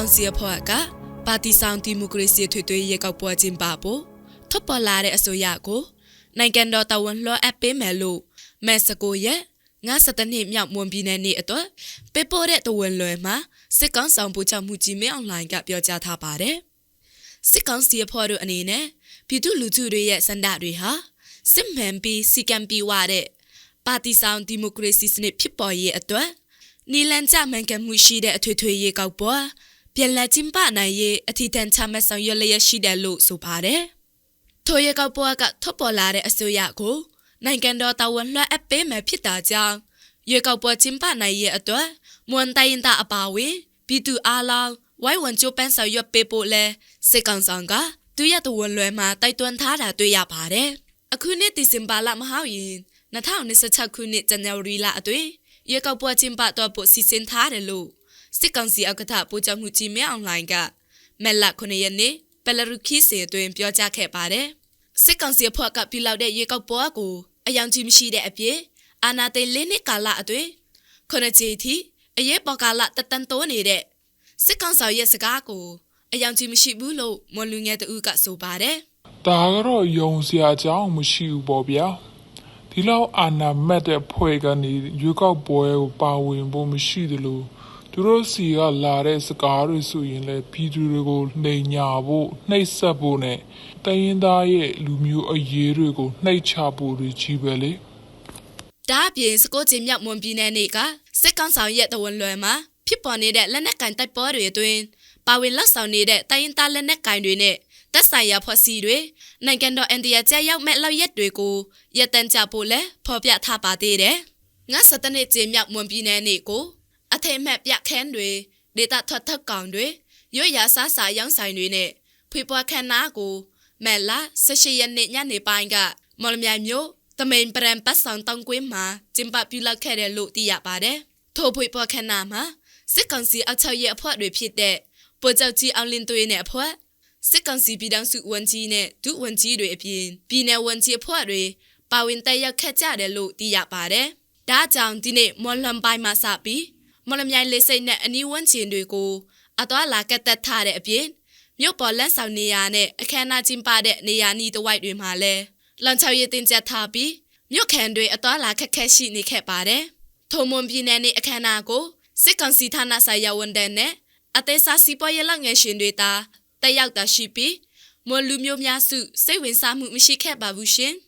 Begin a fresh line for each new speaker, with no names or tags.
ကောင်စီအဖွဲ့ကပါတီဆောင်ဒီမိုကရေစီထွေထွေရေကောက်ပွဲကျင်းပဖို့ထုတ်ပေါ်လာတဲ့အစိုးရကိုနိုင်ငံတော်တာဝန်လွှဲအပ်ပေးမယ်လို့မက်စကိုရဲ့ငါစတနှစ်မြောက်မွန်ပြည်နယ်နေ့အတွက်ပေပိုတဲ့တဝန်လွယ်မှာစစ်ကောင်ဆောင်ပူချမှုကြီးမင်းအွန်လိုင်းကပြောကြားထားပါတယ်။စစ်ကောင်စီအဖွဲ့တို့အနေနဲ့ပြည်သူလူထုတွေရဲ့စန္ဒတွေဟာစစ်မှန်ပြီးစီကံပြီးဝတဲ့ပါတီဆောင်ဒီမိုကရေစီစနစ်ဖြစ်ပေါ်ရေးအတွက်နီလန်ချမှန်ကန်မှုရှိတဲ့အထွေထွေရေကောက်ပွဲ ပြန်လည်ကျင်းပနိုင်ရေးအထီးတန်းချမှတ်ဆောင်ရွက်လျက်ရှိတယ်လို့ဆိုပါတယ်။ထိုရေကောက်ပွဲကထုတ်ပေါ်လာတဲ့အစိုးရကိုနိုင်ငံတော်တာဝန်လွှဲအပ်ပေးမယ်ဖြစ်တာကြောင့်ရေကောက်ပွဲကျင်းပနိုင်ရေးအတွက်မွန်တိုင်းတာအပါအဝင်ပြည်သူအားလုံးဝိုင်းဝန်းကြိုးပမ်းဆောင်ရွက်ပေးဖို့လဲစစ်ကောင်ဆောင်ကသူရတဝန်လွယ်မှာတိုက်တွန်းထားတာတွေ့ရပါတယ်။အခုနှစ်ဒီဇင်ဘာလမဟုတ်ရင်2026ခုနှစ်ဇန်နဝါရီလအတွင်းရေကောက်ပွဲကျင်းပတော့ဖို့စီစဉ်ထားတယ်လို့ စစ်ကောင်စီအကထပူချမှုကြီးမဲအွန်လိုင်းကမက်လ9ရက်နေ့ဘယ်လရုခီစီအတွင်းပြောကြားခဲ့ပါတယ်။စစ်ကောင်စီအဖွဲ့ကပြုလုပ်တဲ့ရေကောက်ပွဲကိုအယောင်ကြီးမရှိတဲ့အပြည့်အာနာသိလေးနှစ်ကာလအတွင်းခုနှစ်ကြိမ်ထိအရေးပေါ်ကာလတတန်တိုးနေတဲ့စစ်ကောင်ဆောင်ရဲ့စကားကိုအယောင်ကြီးမရှိဘူးလို့မွန်လူငယ်တဦးကဆိုပါတယ်
ဒါကတော့ယုံစရာအကြောင်းမရှိဘူးပေါ့ဗျာဒီလောက်အာနာမက်တဲ့ဖွဲ့ကနေရွေးကောက်ပွဲကိုပါဝင်ဖို့မရှိသလို သူတို့စီကလာတဲ့စကားတွေဆိုရင်လည်းပြည်သူတွေကိုနှိမ်ညာဖို့နှိပ်စက်ဖို့နဲ့တရင်သားရဲ့လူမျိုးအရေးတွေကိုနှိပ်ချဖို့တွေကြီးပဲလေ။
ဒါအပြင်စကိုချင်းမြောက်မွန်ပြည်နယ်နေကစစ်ကောင်ဆောင်ရဲ့တဝန်လွယ်မှာဖြစ်ပေါ်နေတဲ့လက်နက်ကန်တိုက်ပွဲတွေအတွင်းပါဝင်လက်ဆောင်နေတဲ့တိုင်းရင်းသားလက်နက်ကန်တွေနဲ့သက်ဆိုင်ရာဖွဲ့စည်းတွေနိုင်ငံတော်အန်ဒီယာကျရောက်မဲ့လောက်ရက်တွေကိုရက်တန်ကြဖို့လဲဖော်ပြထားပါသေးတယ်။ငါစတနေ့ချင်းမြောက်မွန်ပြည်နယ်နေကို အထိတ်မှတ်ပြခန်းတွေဒေတာထွက်ထက်ကောင်တွေရွရဆာစာရောင်းဆိုင်တွေနဲ့ဖွေပွားခန်းနာကိုမဲလာ18ရက်နေ့ညနေပိုင်းကမော်လမြိုင်မြို့တမိန်ပရန်ပတ်ဆောင်တောင်ကွင်းမှာကျင်းပပြုလုပ်ခဲ့တယ်လို့သိရပါတယ်။ထို့ဖွေပွားခန်းနာမှာစစ်ကောင်စီအချောက်ရဲ့အဖွဲ့တွေဖြစ်တဲ့ပိုကြောက်ကြီးအောင်လင်းသွေးနဲ့အဖွဲ့စစ်ကောင်စီပြည်ထောင်စုဝန်ကြီးနဲ့ဒုဝန်ကြီးတွေအပြင်ပြည်내ဝန်ကြီးအဖွဲ့တွေပါဝင်တက်ရောက်ခဲ့ကြတယ်လို့သိရပါတယ်။ဒါကြောင့်ဒီနေ့မော်လမ်ပိုင်းမှာစပြီး မော်လမြိုင်လေးစိတ်နဲ့အနီးဝန်းကျင်တွေကိုအသွာလာကတ်တက်ထားတဲ့အပြင်မြို့ပေါ်လန့်ဆောင်နေရာနဲ့အခမ်းအနားကျင်းပတဲ့နေရာနီးတစ်ဝိုက်တွေမှာလည်းလန်ချောက်ရည်တင်ကြထားပြီးမြို့ခံတွေအသွာလာခက်ခဲရှိနေခဲ့ပါတယ်။ထုံမွန်ပြည်နယ်နဲ့အခမ်းအနားကိုစစ်ကောင်စီဌာနဆိုင်ရာဝန်ထမ်းနဲ့အသေးစားစီးပွားရေးလုပ်ငန်းရှင်တွေတာတက်ရောက်တာရှိပြီးမွန်လူမျိုးများစုစိတ်ဝင်စားမှုမရှိခဲ့ပါဘူးရှင်။